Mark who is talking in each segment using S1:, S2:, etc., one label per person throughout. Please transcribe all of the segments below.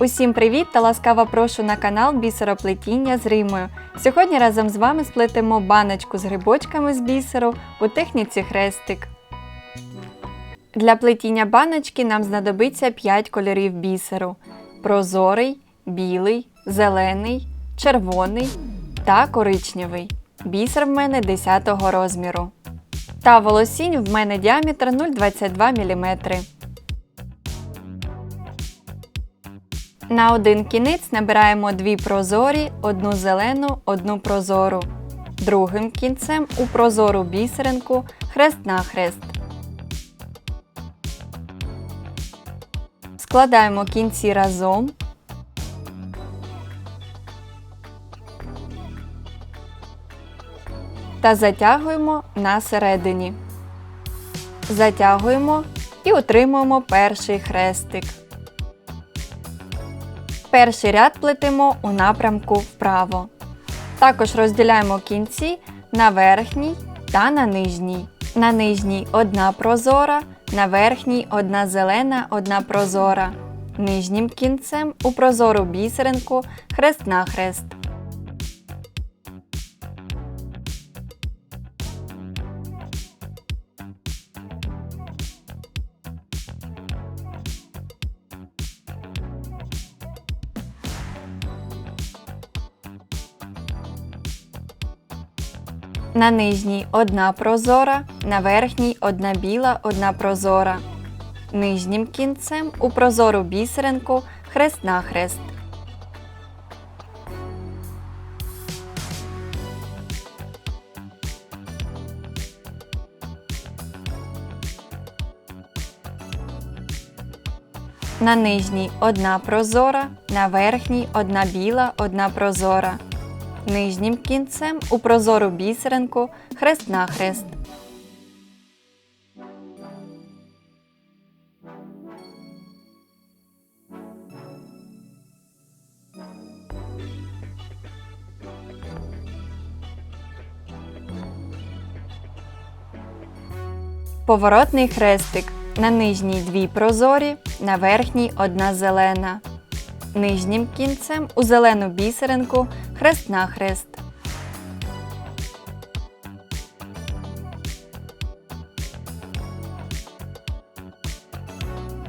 S1: Усім привіт та ласкаво прошу на канал Бісероплетіння з Римою. Сьогодні разом з вами сплетемо баночку з грибочками з бісеру у техніці хрестик. Для плетіння баночки нам знадобиться 5 кольорів бісеру: прозорий, білий, зелений, червоний та коричневий. Бісер в мене 10 розміру. Та волосінь в мене діаметр 0,22 мм. На один кінець набираємо дві прозорі, одну зелену, одну прозору. Другим кінцем у прозору бісеринку хрест-нахрест. Складаємо кінці разом. Та затягуємо на середині. Затягуємо і отримуємо перший хрестик. Перший ряд плетемо у напрямку вправо. Також розділяємо кінці на верхній та на нижній. На нижній одна прозора, на верхній одна зелена, одна прозора. Нижнім кінцем у прозору бісеринку хрест-нахрест. На нижній одна прозора, на верхній одна біла, одна прозора. Нижнім кінцем у прозору бісеринку хрест-нахрест. На нижній одна прозора, на верхній одна біла, одна прозора. Нижнім кінцем у прозору бісеринку хрест-нахрест. Поворотний хрестик. На нижній дві прозорі, на верхній одна зелена. Нижнім кінцем у зелену бісеринку хрест-нахрест.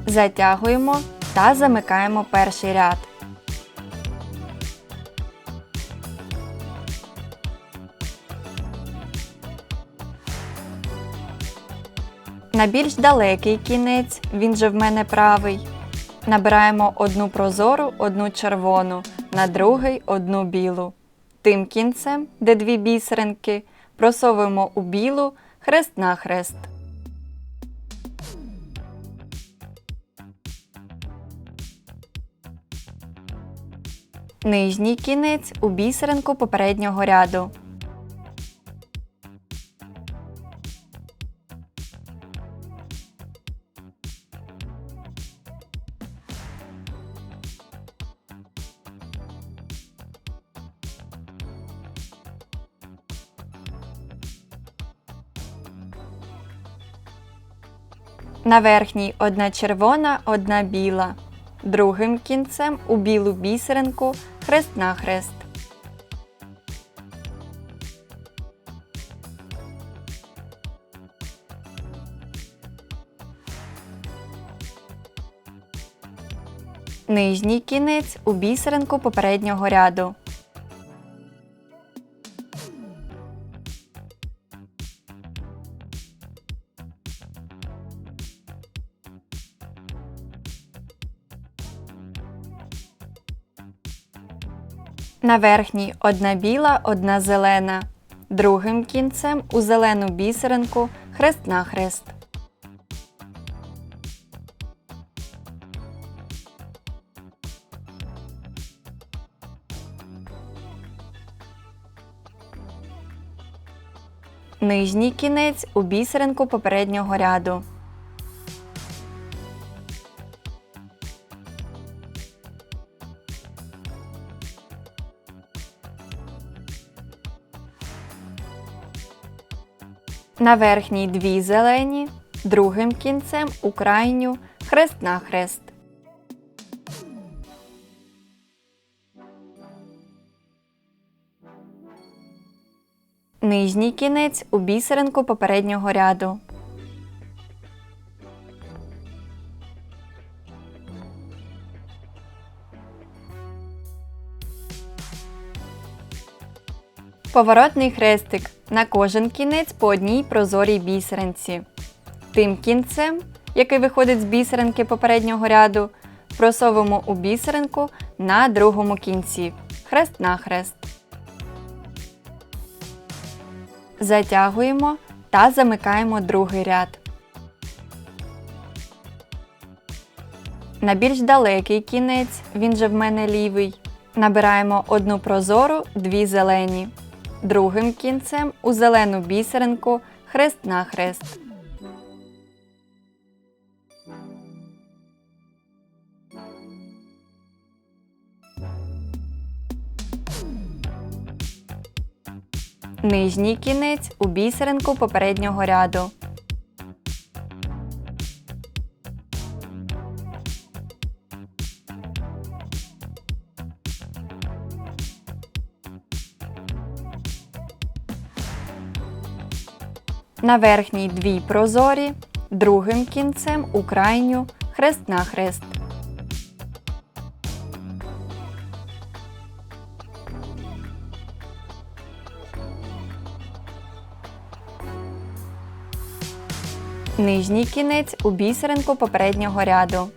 S1: Затягуємо та замикаємо перший ряд. На більш далекий кінець, він же в мене правий. Набираємо одну прозору, одну червону, на другий одну білу. Тим кінцем, де дві бісеринки, просовуємо у білу хрест-нахрест. Нижній кінець у бісеринку попереднього ряду. На верхній одна червона, одна біла. Другим кінцем у білу бісеринку хрест-нахрест. Нижній кінець у бісеринку попереднього ряду. На верхній одна біла, одна зелена. Другим кінцем у зелену бісеринку хрест-нахрест. Нижній кінець у бісеринку попереднього ряду. На верхній дві зелені, другим кінцем у крайню хрест на хрест. Нижній кінець у бісеринку попереднього ряду. Поворотний хрестик на кожен кінець по одній прозорій бісеринці. Тим кінцем, який виходить з бісеринки попереднього ряду, просовуємо у бісеринку на другому кінці. Хрест нахрест. Затягуємо та замикаємо другий ряд. На більш далекий кінець, він же в мене лівий, набираємо одну прозору, дві зелені. Другим кінцем у зелену бісеринку хрест на хрест. Нижній кінець у бісеринку попереднього ряду. На верхній дві прозорі, другим кінцем у крайню хрест нахрест. Нижній кінець у бісеринку попереднього ряду.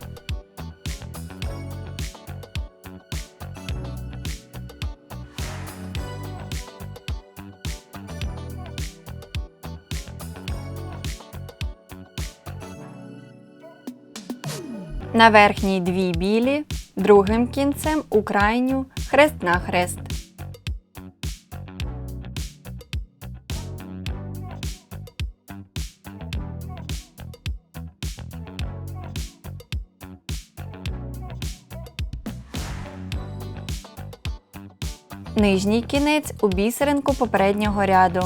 S1: На верхній дві білі, другим кінцем у крайню хрест на хрест. Нижній кінець у бісеринку попереднього ряду.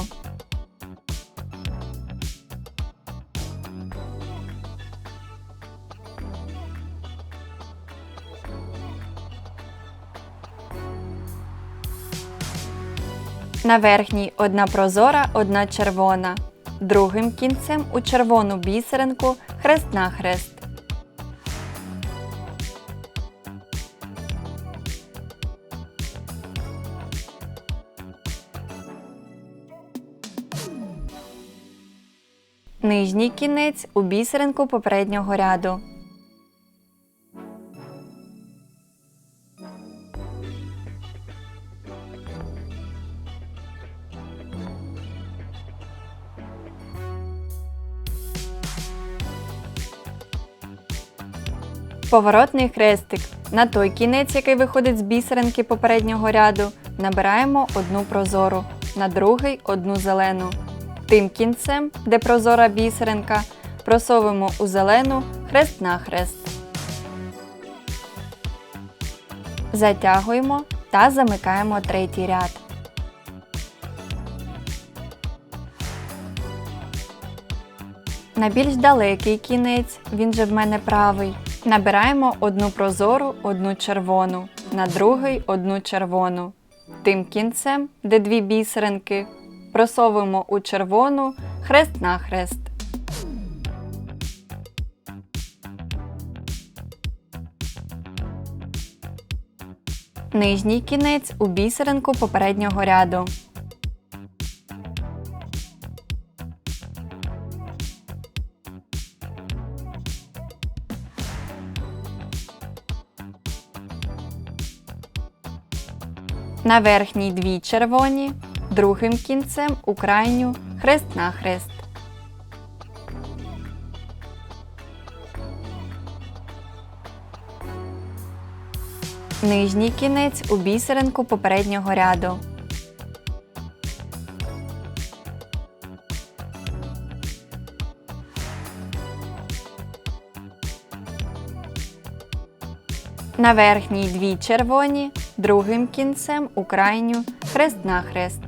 S1: На верхній одна прозора, одна червона. Другим кінцем у червону бісеринку хрест на хрест. Нижній кінець у бісеринку попереднього ряду. Поворотний хрестик. На той кінець, який виходить з бісеринки попереднього ряду, набираємо одну прозору, на другий одну зелену. Тим кінцем, де прозора бісеринка, просовуємо у зелену хрест на хрест. Затягуємо та замикаємо третій ряд. На більш далекий кінець, він же в мене правий. Набираємо одну прозору, одну червону, на другий одну червону. Тим кінцем, де дві бісеринки, просовуємо у червону хрест на хрест. Нижній кінець у бісеринку попереднього ряду. На верхній дві червоні, другим кінцем у крайню хрест на хрест. Нижній кінець у бісеринку попереднього ряду. На верхній дві червоні, другим кінцем у крайню хрест-нахрест.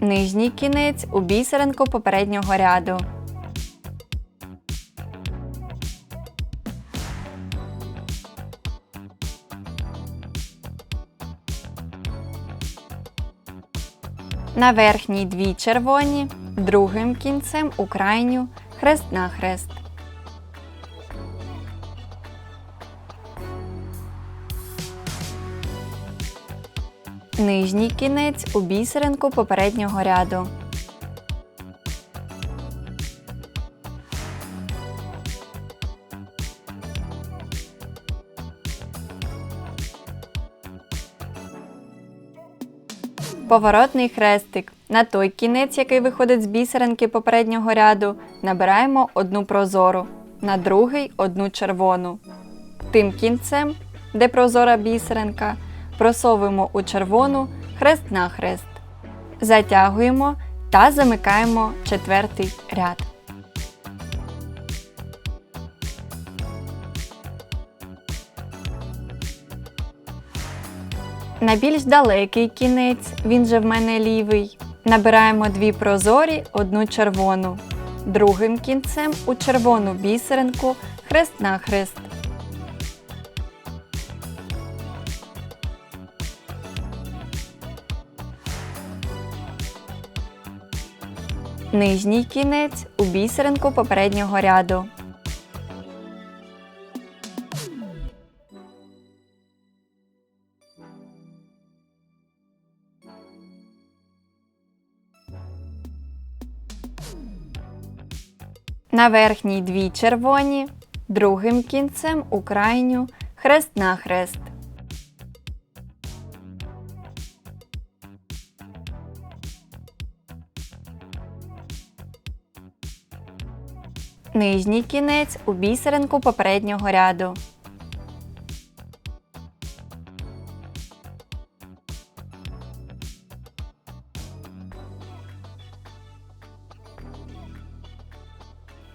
S1: Нижній кінець у бісеринку попереднього ряду. На верхній дві червоні, другим кінцем у крайню хрест на хрест. Нижній кінець у бісеринку попереднього ряду. Поворотний хрестик. На той кінець, який виходить з бісеринки попереднього ряду, набираємо одну прозору, на другий одну червону. Тим кінцем, де прозора бісеринка, просовуємо у червону хрест на хрест. Затягуємо та замикаємо четвертий ряд. На більш далекий кінець, він же в мене лівий, набираємо дві прозорі, одну червону. Другим кінцем у червону бісеринку хрест на хрест. Нижній кінець у бісеринку попереднього ряду. На верхній дві червоні, другим кінцем у крайню хрест на хрест. Нижній кінець у бісеринку попереднього ряду.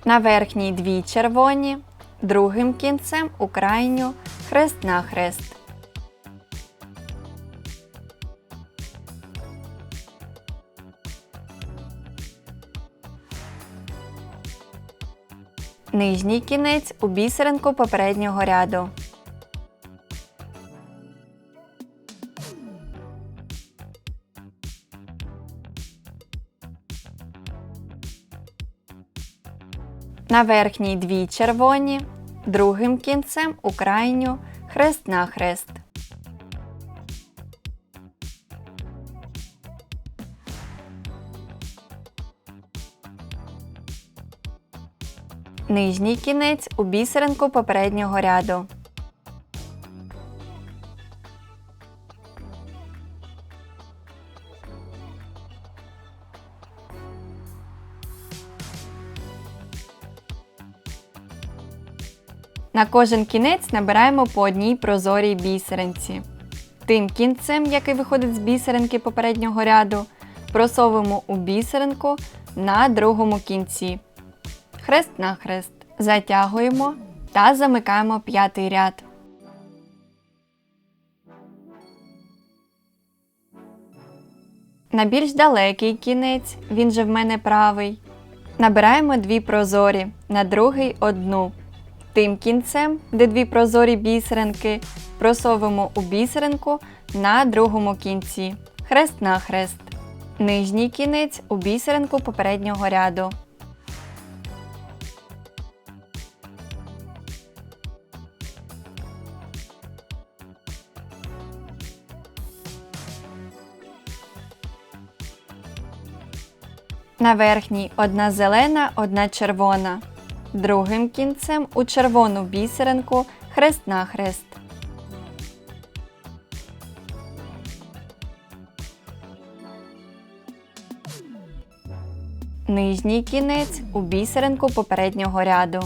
S1: На верхній дві червоні, другим кінцем у крайню хрест на хрест. Нижній кінець у бісеринку попереднього ряду. На верхній дві червоні, другим кінцем у крайню хрест на хрест. Нижній кінець у бісеринку попереднього ряду. На кожен кінець набираємо по одній прозорій бісеринці. Тим кінцем, який виходить з бісеринки попереднього ряду, просовуємо у бісеринку на другому кінці. Хрест на хрест. Затягуємо та замикаємо п'ятий ряд. На більш далекий кінець, він же в мене правий. Набираємо дві прозорі, на другий одну. Тим кінцем, де дві прозорі бісеринки, просовуємо у бісеринку на другому кінці. Хрест на хрест. Нижній кінець у бісеринку попереднього ряду. На верхній одна зелена, одна червона. Другим кінцем у червону бісеринку хрест на хрест. Нижній кінець у бісеринку попереднього ряду.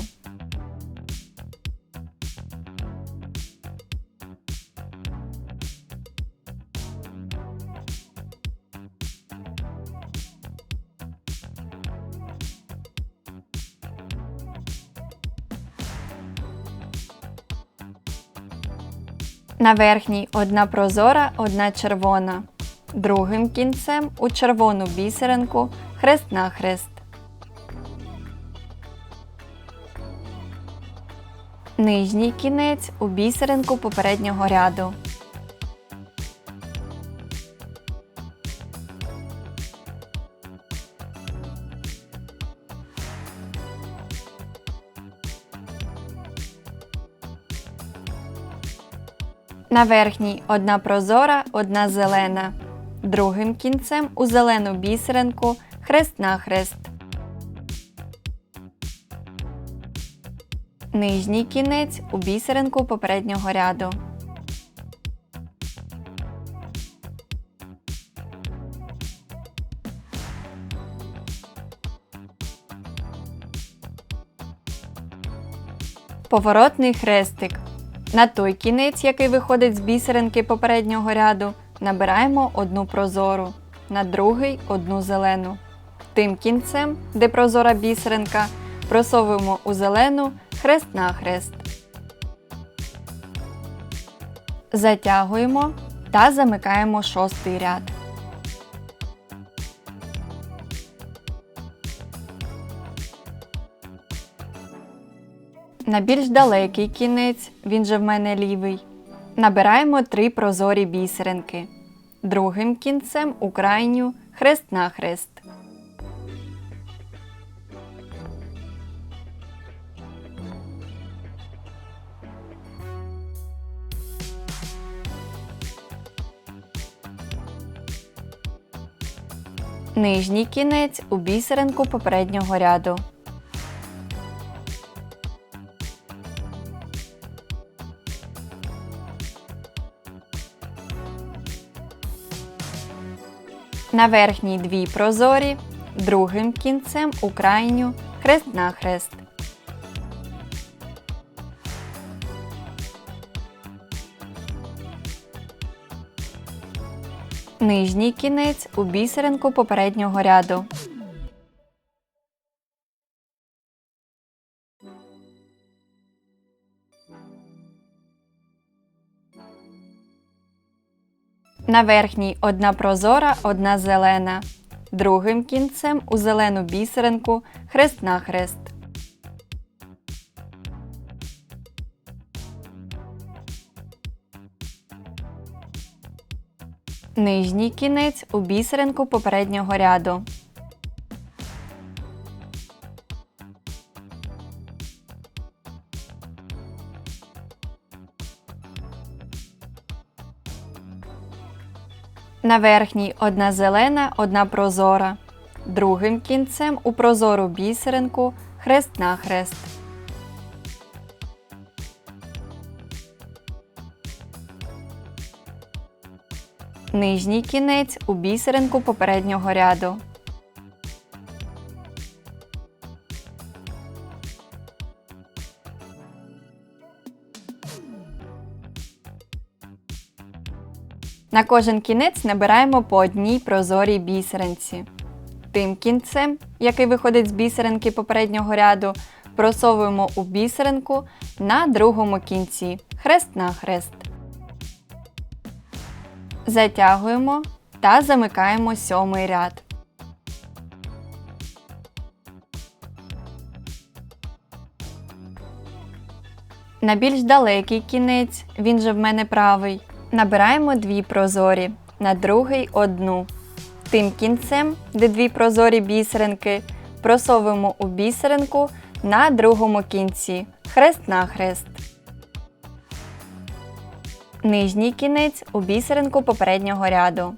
S1: На верхній одна прозора, одна червона. Другим кінцем у червону бісеринку хрест на хрест. Нижній кінець у бісеринку попереднього ряду. На верхній одна прозора, одна зелена. Другим кінцем у зелену бісеринку хрест-нахрест. Нижній кінець у бісеринку попереднього ряду. Поворотний хрестик. На той кінець, який виходить з бісеринки попереднього ряду, набираємо одну прозору, на другий одну зелену. Тим кінцем, де прозора бісеринка, просовуємо у зелену хрест-нахрест. Затягуємо та замикаємо шостий ряд. На більш далекий кінець, він же в мене лівий, набираємо три прозорі бісеринки. Другим кінцем у крайню хрест-нахрест. Нижній кінець у бісеринку попереднього ряду. На верхній дві прозорі, другим кінцем у крайню хрест-нахрест. Нижній кінець у бісеринку попереднього ряду. На верхній одна прозора, одна зелена. Другим кінцем у зелену бісеринку хрест на хрест. Нижній кінець у бісеринку попереднього ряду. На верхній одна зелена, одна прозора. Другим кінцем у прозору бісеринку хрест-нахрест. Нижній кінець у бісеринку попереднього ряду. На кожен кінець набираємо по одній прозорій бісеринці. Тим кінцем, який виходить з бісеринки попереднього ряду, просовуємо у бісеринку на другому кінці хрест на хрест. Затягуємо та замикаємо сьомий ряд. На більш далекий кінець, він же в мене правий, набираємо дві прозорі, на другий одну. Тим кінцем, де дві прозорі бісеринки, просовуємо у бісеринку на другому кінці хрест на хрест. Нижній кінець у бісеринку попереднього ряду.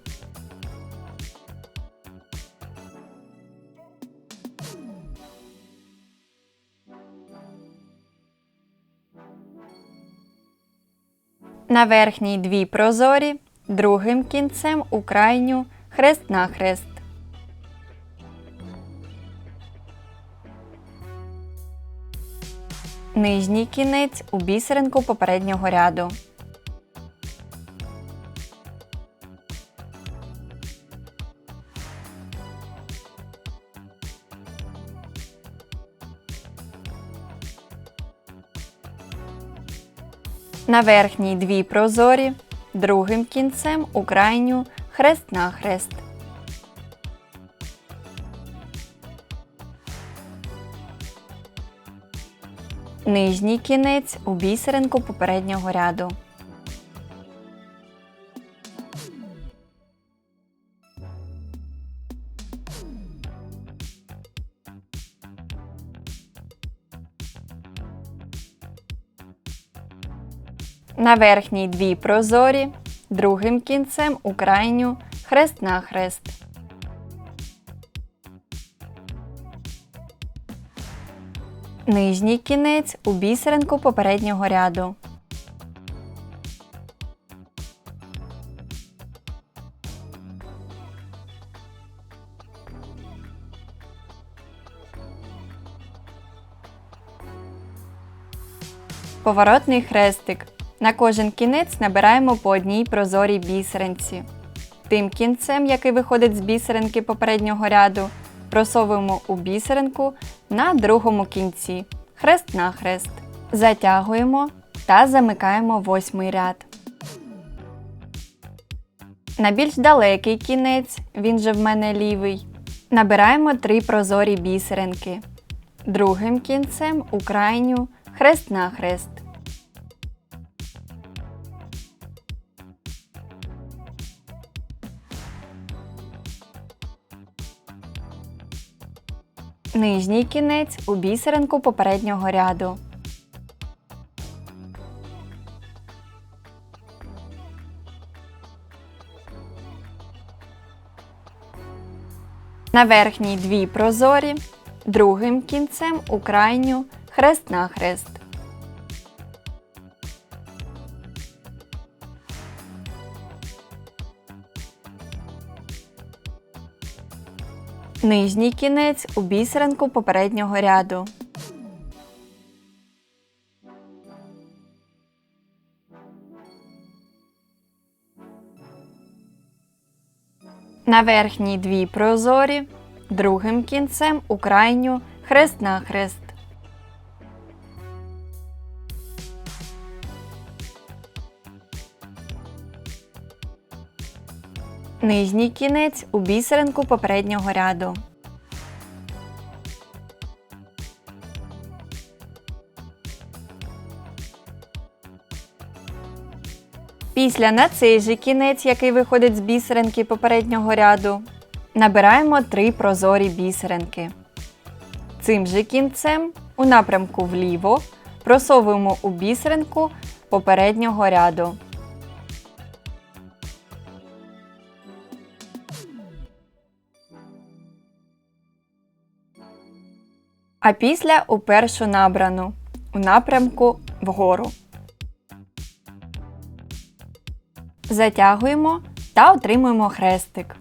S1: На верхній дві прозорі, другим кінцем у крайню хрест на хрест. Нижній кінець у бісеринку попереднього ряду. На верхній дві прозорі, другим кінцем у крайню хрест на хрест. Нижній кінець у бісеринку попереднього ряду. На верхній дві прозорі, другим кінцем у крайню хрест нахрест. Нижній кінець у бісеринку попереднього ряду. Поворотний хрестик. На кожен кінець набираємо по одній прозорій бісеринці. Тим кінцем, який виходить з бісеринки попереднього ряду, просовуємо у бісеринку на другому кінці хрест на хрест. Затягуємо та замикаємо восьмий ряд. На більш далекий кінець, він же в мене лівий, набираємо три прозорі бісеринки. Другим кінцем у крайню хрест на хрест. Нижній кінець у бісеринку попереднього ряду. На верхній дві прозорі, другим кінцем у крайню хрест на хрест. Нижній кінець у бісеринку попереднього ряду. На верхній дві прозорі, другим кінцем у крайню хрест на хрест. Нижній кінець у бісеринку попереднього ряду. Після на цей же кінець, який виходить з бісеринки попереднього ряду, набираємо три прозорі бісеринки. Цим же кінцем у напрямку вліво просовуємо у бісеринку попереднього ряду. А після у першу набрану у напрямку вгору. Затягуємо та отримуємо хрестик.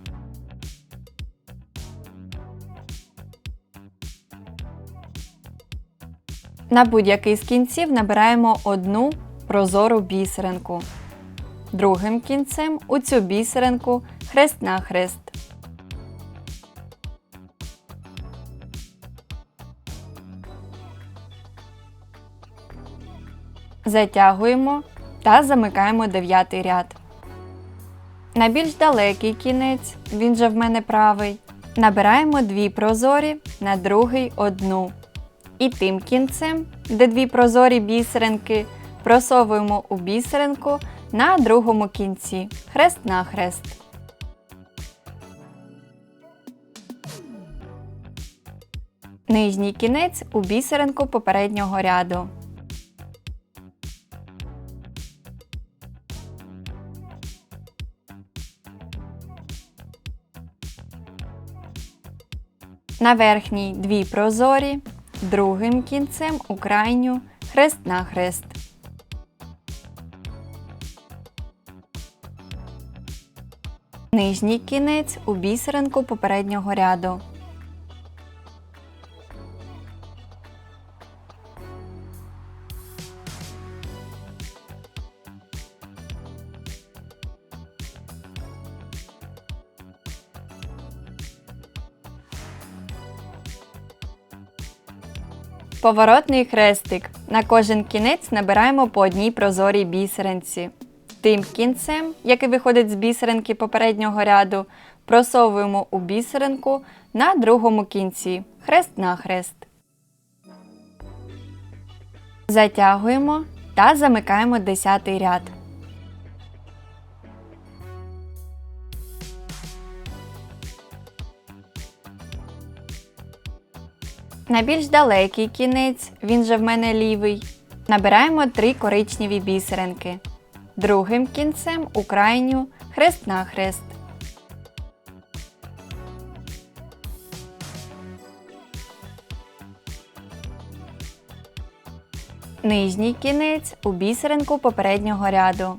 S1: На будь-який з кінців набираємо одну прозору бісеринку. Другим кінцем у цю бісеринку хрест на хрест. Затягуємо та замикаємо дев'ятий ряд. На більш далекий кінець, він же в мене правий, набираємо дві прозорі, на другий одну. І тим кінцем, де дві прозорі бісеринки, просовуємо у бісеринку на другому кінці хрест на хрест. Нижній кінець у бісеринку попереднього ряду. На верхній дві прозорі, другим кінцем у крайню хрест на хрест. Нижній кінець у бісеринку попереднього ряду. Поворотний хрестик. На кожен кінець набираємо по одній прозорій бісеринці. Тим кінцем, який виходить з бісеринки попереднього ряду, просовуємо у бісеринку на другому кінці хрест на хрест. Затягуємо та замикаємо десятий ряд. На більш далекий кінець, він же в мене лівий, набираємо три коричневі бісеринки. другим кінцем у крайню хрест-нахрест. Нижній кінець у бісеринку попереднього ряду.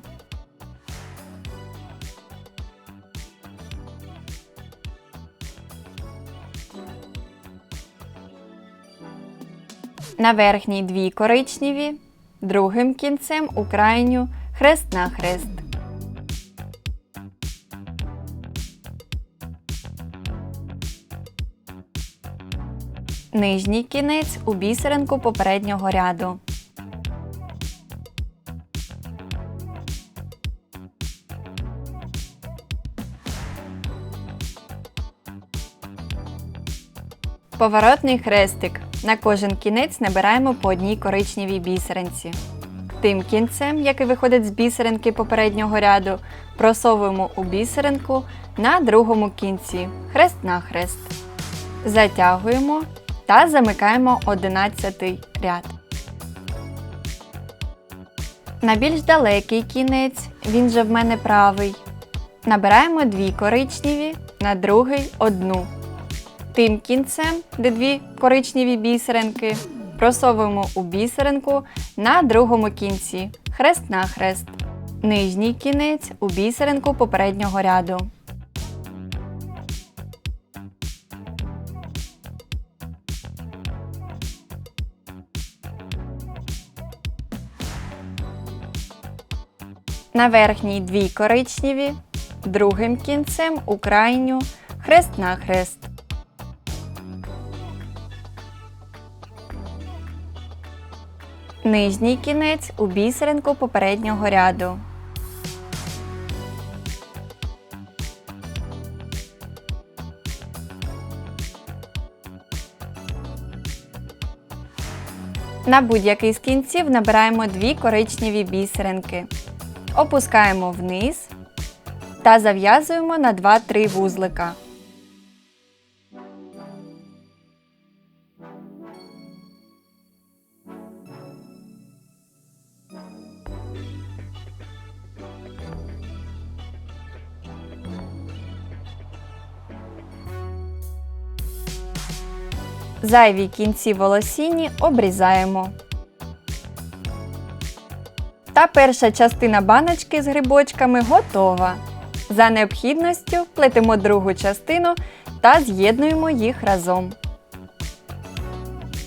S1: На верхній дві коричневі, другим кінцем у крайню хрест-нахрест. Нижній кінець у бісеринку попереднього ряду. Поворотний хрестик. На кожен кінець набираємо по одній коричневій бісеринці. Тим кінцем, який виходить з бісеринки попереднього ряду, просовуємо у бісеринку на другому кінці хрест на хрест. Затягуємо та замикаємо 11 ряд. На більш далекий кінець, він же в мене правий. Набираємо дві коричневі, на другий одну. Тим кінцем, де дві коричневі бісеринки, просовуємо у бісеринку на другому кінці хрест на хрест. Нижній кінець у бісеринку попереднього ряду. На верхній дві коричневі, другим кінцем у крайню хрест на хрест. Нижній кінець у бісеринку попереднього ряду. На будь-який з кінців набираємо дві коричневі бісеринки. Опускаємо вниз та зав'язуємо на 2-3 вузлика. Зайві кінці волосіні обрізаємо. Та перша частина баночки з грибочками готова. За необхідністю плетемо другу частину та з'єднуємо їх разом.